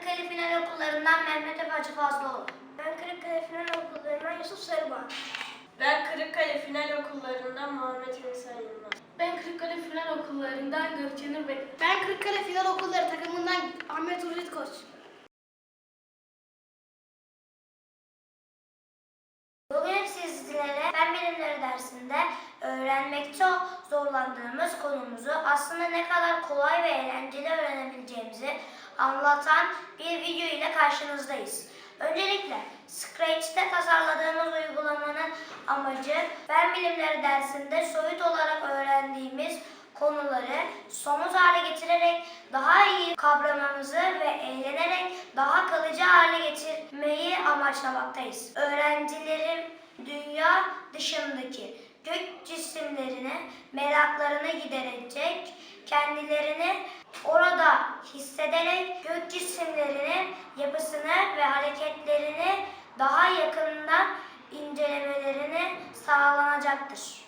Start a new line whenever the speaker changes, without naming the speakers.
Kırıkkale Final Okullarından Mehmet Efe Hacı Fazlıoğlu.
Ben Kırıkkale Final Okullarından Yusuf Sarıbağ.
Ben Kırıkkale Final Okullarından Muhammed İnsan Yılmaz.
Ben Kırıkkale Final Okullarından Gökçenur Bek.
Ben Kırıkkale Final Okulları takımından Ahmet Urrit
bilimleri dersinde öğrenmekte zorlandığımız konumuzu aslında ne kadar kolay ve eğlenceli öğrenebileceğimizi anlatan bir video ile karşınızdayız. Öncelikle Scratch'te tasarladığımız uygulamanın amacı fen bilimleri dersinde soyut olarak öğrendiğimiz konuları somut hale getirerek daha iyi kavramamızı ve eğlenerek daha kalıcı hale getirmeyi amaçlamaktayız. Öğrencilerin dünya dışındaki gök cisimlerine meraklarını giderecek, kendilerini orada hissederek gök cisimlerinin yapısını ve hareketlerini daha yakından incelemelerini sağlanacaktır.